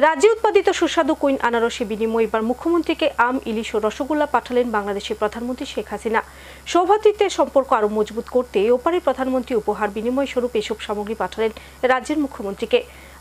রাজ্যে উৎপাদিত সুস্বাদু কুইন আনারসে বিনিময়ে এবার মুখ্যমন্ত্রীকে আম, ইলিশ ও রসগোল্লা পাঠালেন বাংলাদেশের প্রধানমন্ত্রী শেখ হাসিনা। সৌভাতৃত্বের সম্পর্ক আরও মজবুত করতে ওপারে প্রধানমন্ত্রী উপহার বিনিময় স্বরূপ এসব সামগ্রী পাঠালেন রাজ্যের মুখ্যমন্ত্রীকে।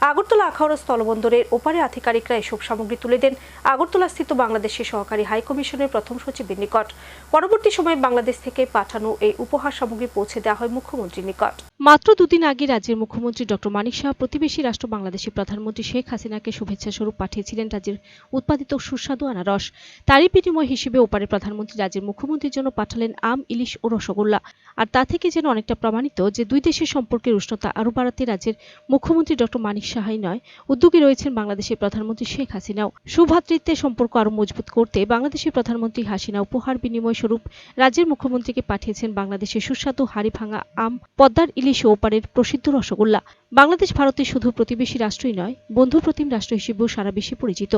আগরতলা আখাউড়া স্থলবন্দরের ওপারে আধিকারিকরা এসব সামগ্রী তুলে দেন। আগরতলাস্থিত বাংলাদেশের সহকারী হাইকমিশনের প্রথম সচিবের নিকট। পরবর্তী সময়ে বাংলাদেশ থেকে পাঠানো এই উপহার সামগ্রী পৌঁছে দেওয়া হয় মুখ্যমন্ত্রীর নিকট। মাত্র দুদিন আগে রাজ্যের মুখ্যমন্ত্রী ডক্টর মানিক শাহ প্রতিবেশী রাষ্ট্র বাংলাদেশের প্রধানমন্ত্রী শেখ হাসিনাকে শুভেচ্ছা স্বরূপ পাঠিয়েছিলেন রাজ্যের উৎপাদিত সুস্বাদু আনারস। তারই বিনিময় হিসেবে ওপারে প্রধানমন্ত্রী রাজ্যের মুখ্যমন্ত্রীর জন্য পাঠালেন আম, ইলিশ ও রসগোল্লা। আর তা থেকে যেন অনেকটা প্রমাণিত যে দুই দেশের সম্পর্কের উষ্ণতা আরও বাড়াতে রাজ্যের মুখ্যমন্ত্রী ডক্টর মানিক সাহাই নয়, উদ্যোগী রয়েছেন বাংলাদেশের প্রধানমন্ত্রী শেখ হাসিনাও। সুভাতৃত্বের সম্পর্ক আরও মজবুত করতে বাংলাদেশের প্রধানমন্ত্রী হাসিনা উপহার বিনিময় স্বরূপ রাজ্যের মুখ্যমন্ত্রীকে পাঠিয়েছেন বাংলাদেশের সুস্বাদু হাড়ি ভাঙা আম, পদ্মার ইলিশ ও ওপারের প্রসিদ্ধ রসগোল্লা। বাংলাদেশ ভারতের শুধু প্রতিবেশী রাষ্ট্রই নয়, বন্ধু প্রতিম রাষ্ট্র হিসেবেও সারা বিশ্বে পরিচিত।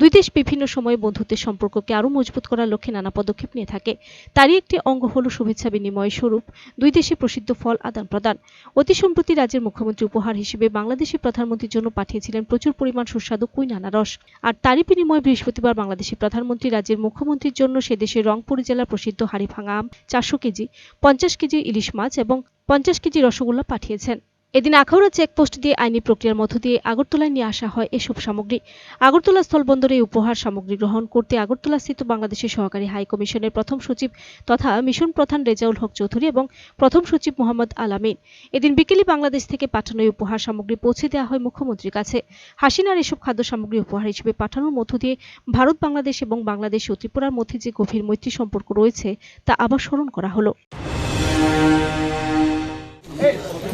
দুই দেশ বিভিন্ন সময়ে বন্ধুত্বের সম্পর্ককে আরও মজবুত করার লক্ষ্যে নানা পদক্ষেপ নিয়ে থাকে। তারই একটি অঙ্গ হল শুভেচ্ছা বিনিময় স্বরূপ, দুই দেশে প্রসিদ্ধ ফল আদান প্রদান। অতি সম্প্রতি রাজ্যের মুখ্যমন্ত্রী উপহার হিসেবে বাংলাদেশের প্রধানমন্ত্রীর জন্য পাঠিয়েছিলেন প্রচুর পরিমাণ সুস্বাদু কুইন আনারস। আর তারই বিনিময়ে বৃহস্পতিবার বাংলাদেশের প্রধানমন্ত্রী রাজ্যের মুখ্যমন্ত্রীর জন্য সে দেশের রংপুর জেলার প্রসিদ্ধ হাড়িভাঙা আম চারশো কেজি, পঞ্চাশ কেজি ইলিশ মাছ এবং পঞ্চাশ কেজি রসগোল্লা পাঠিয়েছেন। এদিন আখাউড়া চেকপোস্ট দিয়ে আইনি প্রক্রিয়ার মধ্য দিয়ে আগরতলায় নিয়ে আসা হয় এসব সামগ্রী। আগরতলা স্থলবন্দরে উপহার সামগ্রী গ্রহণ করতে আগরতলা স্থিত বাংলাদেশের সহকারী হাই কমিশনের প্রথম সচিব তথা মিশন প্রধান রেজাউল হক চৌধুরী এবং প্রথম সচিব মোহাম্মদ আলামিন এদিন বিকেলে বাংলাদেশ থেকে পাঠানো উপহার সামগ্রী পৌঁছে দেওয়া হয় মুখ্যমন্ত্রীর কাছে। হাসিনার এসব খাদ্য সামগ্রী উপহার হিসেবে পাঠানোর মধ্য দিয়ে ভারত, বাংলাদেশ এবং বাংলাদেশ ও ত্রিপুরার মধ্যে যে গভীর মৈত্রী সম্পর্ক রয়েছে তা আবার স্মরণ করা হলো।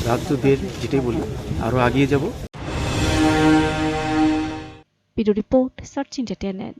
প্রতিবেশী রাজ্যদের যেটাই বলি আরও আগিয়ে যাব। Report search entertainment